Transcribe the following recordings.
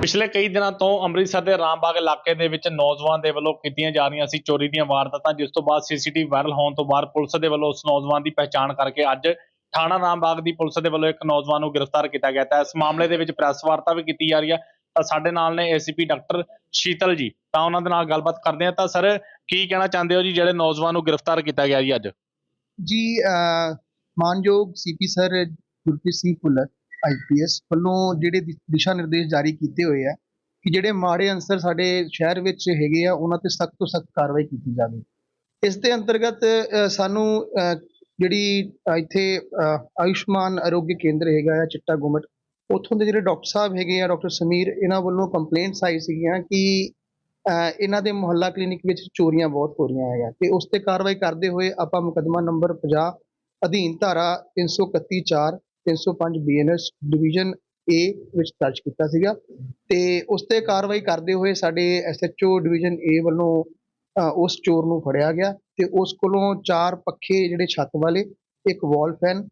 ਪਿਛਲੇ ਕਈ ਦਿਨਾਂ ਤੋਂ ਅੰਮ੍ਰਿਤਸਰ ਦੇ ਰਾਮਬਾਗ ਇਲਾਕੇ ਦੇ ਵਿੱਚ ਨੌਜਵਾਨ ਦੇ ਵੱਲੋਂ ਕੀਤੀਆਂ ਜਾ ਰਹੀਆਂ ਸੀ ਚੋਰੀ ਦੀਆਂ ਵਾਰਦਾਤਾਂ ਜਿਸ ਤੋਂ ਬਾਅਦ ਸੀਸੀਟੀਵੀ ਵਾਇਰਲ ਹੋਣ ਤੋਂ ਬਾਅਦ ਪੁਲਿਸ ਦੇ ਵੱਲੋਂ ਉਸ ਨੌਜਵਾਨ ਦੀ ਪਹਿਚਾਣ ਕਰਕੇ ਅੱਜ ਥਾਣਾ ਰਾਮਬਾਗ ਦੀ ਪੁਲਿਸ ਦੇ ਵੱਲੋਂ ਇੱਕ ਨੌਜਵਾਨ ਨੂੰ ਗ੍ਰਿਫਤਾਰ ਕੀਤਾ ਗਿਆ। ਤਾਂ ਇਸ ਮਾਮਲੇ ਦੇ ਵਿੱਚ ਪ੍ਰੈਸ ਵਾਰਤਾ ਵੀ ਕੀਤੀ ਜਾ ਰਹੀ ਹੈ ਤਾਂ ਸਾਡੇ ਨਾਲ ਨੇ ਏਸੀਪੀ ਡਾਕਟਰ ਸ਼ੀਤਲ ਜੀ। ਤਾਂ ਉਹਨਾਂ ਦੇ ਨਾਲ ਗੱਲਬਾਤ ਕਰਦੇ ਹਾਂ। ਤਾਂ ਸਰ ਕੀ ਕਹਿਣਾ ਚਾਹੁੰਦੇ ਹੋ ਜੀ ਜਿਹੜੇ ਨੌਜਵਾਨ ਨੂੰ ਗ੍ਰਿਫਤਾਰ ਕੀਤਾ ਗਿਆ ਜੀ ਅੱਜ? ਜੀ ਅਹ, ਮਾਨਯੋਗ CP sir Gurpreet Singh Bhullar IPS ਵੱਲੋਂ ਜਿਹੜੇ ਦਿ- ਦਿਸ਼ਾ ਨਿਰਦੇਸ਼ ਜਾਰੀ ਕੀਤੇ ਹੋਏ ਆ ਕਿ ਜਿਹੜੇ ਮਾੜੇ ਅੰਸਰ ਸਾਡੇ ਸ਼ਹਿਰ ਵਿੱਚ ਹੈਗੇ ਆ ਉਹਨਾਂ ਤੇ ਸਖਤ ਤੋਂ ਸਖਤ ਕਾਰਵਾਈ ਕੀਤੀ ਜਾਵੇ। ਇਸ ਦੇ ਅੰਤਰਗਤ ਅਹ, ਸਾਨੂੰ ਅਹ, ਜਿਹੜੀ ਅਹ, ਇੱਥੇ ਅਹ, ਆਯੁਸ਼ਮਾਨ ਆਰੋਗਯ ਕੇਂਦਰ ਹੈਗਾ ਆ ਚਿੱਟਾ ਗੁਮਟ ਉੱਥੋਂ ਦੇ ਜਿਹੜੇ ਡਾਕਟਰ ਸਾਹਿਬ ਹੈਗੇ ਆ ਡਾਕਟਰ ਸਮੀਰ ਇਹਨਾਂ ਵੱਲੋਂ ਕੰਪਲੇਂਟਸ ਆਈ ਸੀਗੀਆਂ ਕਿ ਅਹ, ਇਹਨਾਂ ਦੇ ਮੁਹੱਲਾ ਕਲੀਨਿਕ ਵਿੱਚ ਚੋਰੀਆਂ ਬਹੁਤ ਹੋ ਰਹੀਆਂ ਹੈਗਾ ਤੇ ਉਸ ਤੇ ਕਾਰਵਾਈ ਕਰਦੇ ਹੋਏ ਆਪਾਂ ਮੁਕੱਦਮਾ ਨੰਬਰ 50 ਅਧੀਨ ਧਾਰਾ 331 4 305 ਬੀਐਨਐਸ ਡਿਵੀਜ਼ਨ ਏ ਵਿੱਚ ਦਰਜ ਕੀਤਾ ਸੀਗਾ ਤੇ ਉਸ ਤੇ ਕਾਰਵਾਈ ਕਰਦੇ ਹੋਏ ਸਾਡੇ ਐਸਐਚਓ ਡਿਵੀਜ਼ਨ ਏ ਵੱਲੋਂ ਉਸ ਚੋਰ ਨੂੰ ਫੜਿਆ ਗਿਆ ਤੇ ਉਸ ਕੋਲੋਂ ਚਾਰ ਪੱਖੇ ਜਿਹੜੇ ਛੱਤ ਵਾਲੇ, ਇੱਕ ਵਾਲ ਫੈਨ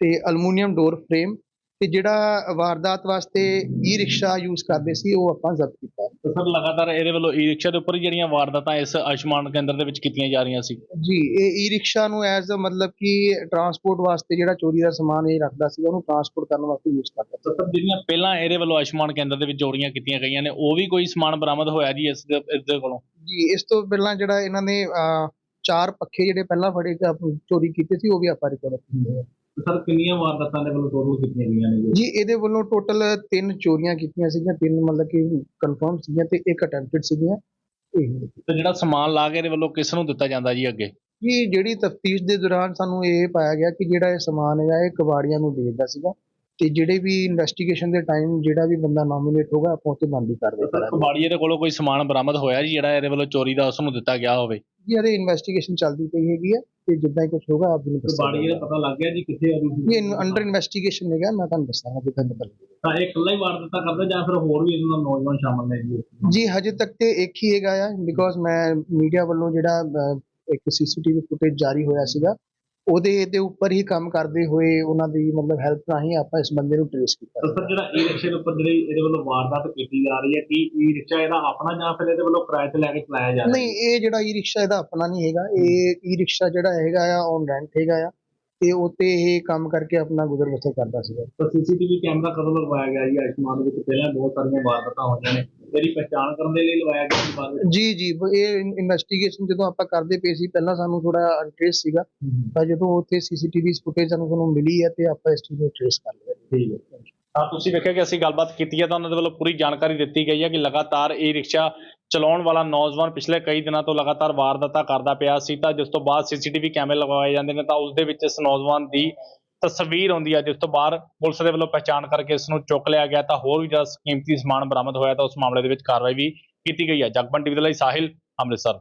ਤੇ ਅਲਮੂਨੀਅਮ ਡੋਰ ਫਰੇਮ ਤੇ ਜਿਹੜਾ ਵਾਰਦਾਤ ਵਾਸਤੇ ਈ ਰਿਕਸ਼ਾ ਯੂਜ਼ ਕਰਦੇ ਸੀ ਉਹ ਆਪਾਂ ਜ਼ਬਤ ਕੀਤਾ। ਤਾਂ ਸਰ ਲਗਾਤਾਰ ਇਹਦੇ ਵੱਲੋਂ ਈ ਰਿਕਸ਼ਾ ਦੇ ਉੱਪਰ ਜਿਹੜੀਆਂ ਵਾਰਦਾਤਾਂ ਇਸ ਆਯੁਸ਼ਮਾਨ ਕੇਂਦਰ ਦੇ ਵਿੱਚ ਕੀਤੀਆਂ ਜਾ ਰਹੀਆਂ ਸੀ? ਜੀ ਇਹ ਈ ਰਿਕਸ਼ਾ ਨੂੰ ਐਜ਼ ਅ ਮਤਲਬ ਕਿ ਟਰਾਂਸਪੋਰਟ ਵਾਸਤੇ ਜਿਹੜਾ ਚੋਰੀ ਦਾ ਸਮਾਨ ਇਹ ਰੱਖਦਾ ਸੀ ਉਹਨੂੰ ਟਰਾਂਸਪੋਰਟ ਕਰਨ ਵਾਸਤੇ ਯੂਜ਼ ਕਰਦਾ ਸੀ। ਤਾਂ ਸਰ ਜਿਹੜੀਆਂ ਪਹਿਲਾਂ ਇਹਦੇ ਵੱਲੋਂ ਆਯੁਸ਼ਮਾਨ ਕੇਂਦਰ ਦੇ ਵਿੱਚ ਚੋਰੀਆਂ ਕੀਤੀਆਂ ਗਈਆਂ ਨੇ ਉਹ ਵੀ ਕੋਈ ਸਮਾਨ ਬਰਾਮਦ ਹੋਇਆ ਜੀ ਇਸ ਦੇ ਇਸ ਦੇ ਕੋਲੋਂ? ਜੀ ਇਸ ਤੋਂ ਪਹਿਲਾਂ ਜਿਹੜਾ ਇਹਨਾਂ ਨੇ ਚਾਰ ਪੱਖੇ ਜਿਹੜੇ ਪਹਿਲਾਂ ਫੜੇ ਚੋਰੀ ਕੀਤੇ ਸੀ ਉਹ ਵੀ ਆਪਾਂ ਰਿਕਵਰ ਕੀਤੇ ਸਰ ਕਿੰਨੀਆਂ ਵਾਰਦਾਤਾਂ ਦੇ ਵੱਲੋਂ ਟੋਟਲ ਕੀਤੀਆਂ ਗਈਆਂ ਨੇ ਜੀ? ਇਹਦੇ ਵੱਲੋਂ ਟੋਟਲ ਤਿੰਨ ਚੋਰੀਆਂ ਕੀਤੀਆਂ ਸੀਗੀਆਂ ਤਿੰਨ ਮਤਲਬ ਕਿ ਕਨਫਰਮ ਸੀਗੀਆਂ ਤੇ ਇੱਕ ਅਟੈਂਪਟਡ ਸੀਗੀਆਂ। ਇਹ ਤੇ ਜਿਹੜਾ ਸਮਾਨ ਲਾ ਕੇ ਇਹਦੇ ਵੱਲੋਂ ਕਿਸ ਨੂੰ ਦਿੱਤਾ ਜਾਂਦਾ ਜੀ ਅੱਗੇ? ਜੀ ਜਿਹੜੀ ਤਫਤੀਸ਼ ਦੇ ਦੌਰਾਨ ਸਾਨੂੰ ਇਹ ਪਾਇਆ ਗਿਆ ਕਿ ਜਿਹੜਾ ਇਹ ਸਮਾਨ ਹੈਗਾ ਇਹ ਕਬਾੜੀਆਂ ਨੂੰ ਵੇਚਦਾ ਸੀਗਾ ਤੇ ਜਿਹੜੇ ਵੀ ਇਨਵੈਸਟੀਗੇਸ਼ਨ ਦੇ ਟਾਈਮ ਜਿਹੜਾ ਵੀ ਬੰਦਾ ਨੋਮੀਨੇਟ ਹੋਗਾ ਆਪਾਂ ਉੱਤੇ ਬੰਦੀ ਕਾਰਵਾਈ ਸਰ ਕਰਾਂਗੇ। ਕਬਾੜੀਏ ਦੇ ਕੋਲੋਂ ਕੋਈ ਸਮਾਨ ਬਰਾਮਦ ਹੋਇਆ ਜੀ ਜਿਹੜਾ ਇਹਦੇ ਵੱਲੋਂ ਚੋਰੀ ਦਾ ਉਸ ਨੂੰ ਦਿੱਤਾ ਗਿਆ ਹੋਵੇ? ਜੀ ਇਹਦੇ ਇਨਵੈਸਟੀਗੇਸ਼ਨ ਚੱਲਦੀ ਪਈ ਹੈਗੀ ਹੈ ਤੇ ਜਿੱਦਾਂ ਹੀ ਕੁਝ ਹੋਗਾ ਆਪ ਜੀ ਨੂੰ ਪਤਾ ਲੱਗ ਗਿਆ ਜੀ ਕਿੱਥੇ ਆ ਇਹ ਅੰਡਰ ਇਨਵੈਸਟੀਗੇਸ਼ਨ ਹੈਗਾ ਮੈਂ ਤੁਹਾਨੂੰ ਦੱਸਾਂਗਾ ਜਿੱਦਾਂ ਲੱਗੇਗਾ ਤਾਂ। ਇਹ ਇਕੱਲਾ ਹੀ ਵਾਰਦਾਤਾਂ ਕਰਦਾ ਜਾਂ ਫਿਰ ਹੋਰ ਵੀ ਇਹਨਾਂ ਨੌਜਵਾਨ ਸ਼ਾਮਲ ਨੇ ਜੀ ਜੀ ਹਜੇ ਤੱਕ ਤੇ ਇੱਕ ਹੀ ਹੈਗਾ ਆ ਬਿਕੋਜ਼ ਮੈਂ ਮੀਡੀਆ ਵੱਲੋਂ ਜਿਹੜਾ ਇੱਕ ਸੀਸੀਟੀਵੀ ਫੁਟੇਜ ਜਾਰੀ ਹੋਇਆ ਸੀਗਾ ਉਹਦੇ ਦੇ ਉੱਪਰ ਹੀ ਕੰਮ ਕਰਦੇ ਹੋਏ ਉਹਨਾਂ ਦੀ ਮਤਲਬ ਹੈਲਪ ਰਾਹੀਂ ਆਪਾਂ ਇਸ ਬੰਦੇ ਨੂੰ ਟ੍ਰੇਸ ਕੀਤਾ। ਸਰ ਜਿਹੜਾ ਈ ਰਿਕਸ਼ੇ ਦੇ ਉੱਪਰ ਜਿਹੜੀ ਇਹਦੇ ਵੱਲੋਂ ਵਾਰਦਾਤ ਕੀਤੀ ਜਾ ਰਹੀ ਹੈ ਕੀ ਈ ਰਿਕਸ਼ਾ ਇਹਦਾ ਆਪਣਾ ਜਾਂ ਫਿਰ ਇਹਦੇ ਵੱਲੋਂ ਕਿਰਾਏ ਤੇ ਲੈ ਕੇ ਚਲਾਇਆ ਜਾ ਰਿਹਾ? ਨਹੀਂ ਇਹ ਜਿਹੜਾ ਈ ਰਿਕਸ਼ਾ ਇਹਦਾ ਆਪਣਾ ਨਹੀਂ ਹੈਗਾ। ਇਹ ਈ ਰਿਕਸ਼ਾ ਜਿਹੜਾ ਹੈਗਾ ਆ ਔਨ ਰੈਂਟ ਹੈਗਾ ਆ ਤੇ ਉੱਤੇ ਇਹ ਕੰਮ ਕਰਕੇ ਆਪਣਾ ਗੁਜ਼ਰ ਬਸਰ ਕਰਦਾ ਸੀਗਾ। ਤਾਂ ਸੀਸੀਟੀਵੀ ਕੈਮਰਾ ਕਦੋਂ ਲਗਵਾਇਆ ਗਿਆ ਜੀ? ਆਯੁਸ਼ਮਾਨ ਦੇ ਵਿੱਚ ਪਹਿਲਾਂ ਬਹੁਤ ਸਾਰੀਆਂ ਵਾਰਦਾਤਾਂ ਹੋਈਆਂ ਨੇ। ਇਹਦੀ ਪਛਾਣ ਕਰਨ ਦੇ ਲਈ ਲਗਵਾਇਆ ਗਿਆ ਸੀ ਬਾਅਦ ਵਿੱਚ? ਜੀ ਜੀ ਇਹ ਇਨਵੈਸਟੀਗੇਸ਼ਨ ਜਦੋਂ ਆਪਾਂ ਕਰਦੇ ਪਏ ਸੀ ਪਹਿਲਾਂ ਸਾਨੂੰ ਥੋੜਾ ਅਨਟ੍ਰੇਸ ਸੀਗਾ। ਤਾਂ ਜਦੋਂ ਉੱਥੇ ਸੀਸੀਟੀਵੀ ਫੁਟੇਜ ਸਾਨੂੰ ਸਾਨੂੰ ਮਿਲੀ ਹੈ ਤੇ ਆਪਾਂ ਇਸ ਚੀਜ਼ ਨੂੰ ਟ੍ਰੇਸ ਕਰ ਲਿਆ। ਠੀਕ ਹੈ ਤਾਂ ਤੁਸੀਂ ਵੇਖਿਆ ਕਿ ਅਸੀਂ ਗੱਲਬਾਤ ਕੀਤੀ ਹੈ ਤਾਂ ਉਹਨਾਂ ਦੇ ਵੱਲੋਂ ਪੂਰੀ ਜਾਣਕਾਰੀ ਦਿੱਤੀ ਗਈ ਹੈ ਕਿ ਲਗਾਤਾਰ ਇਹ ਰਿਕਸ਼ਾ ਚਲਾਉਣ ਵਾਲਾ ਨੌਜਵਾਨ ਪਿਛਲੇ ਕਈ ਦਿਨਾਂ ਤੋਂ ਲਗਾਤਾਰ ਵਾਰਦਾਤਾਂ ਕਰਦਾ ਪਿਆ ਸੀ। ਤਾਂ ਜਿਸ ਤੋਂ ਬਾਅਦ ਸੀਸੀਟੀਵੀ ਕੈਮਰੇ ਲਗਵਾਏ ਜਾਂਦੇ ਨੇ ਤਾਂ ਉਸ ਦੇ ਵਿੱਚ ਇਸ ਨੌਜਵਾਨ ਦੀ ਤਸਵੀਰ ਆਉਂਦੀ ਹੈ ਜਿਸ ਤੋਂ ਬਾਅਦ ਪੁਲਿਸ ਦੇ ਵੱਲੋਂ ਪਛਾਣ ਕਰਕੇ ਇਸ ਨੂੰ ਚੁੱਕ ਲਿਆ ਗਿਆ, ਤਾਂ ਹੋਰ ਵੀ ਜਿਹੜਾ ਕੀਮਤੀ ਸਮਾਨ ਬਰਾਮਦ ਹੋਇਆ, ਤਾਂ ਉਸ ਮਾਮਲੇ ਦੇ ਵਿੱਚ ਕਾਰਵਾਈ ਵੀ ਕੀਤੀ ਗਈ ਹੈ ਜਗਬਨ ਟੀਵੀ ਦੇ ਲਈ ਸਾਹਿਲ ਅੰਮ੍ਰਿਤਸਰ।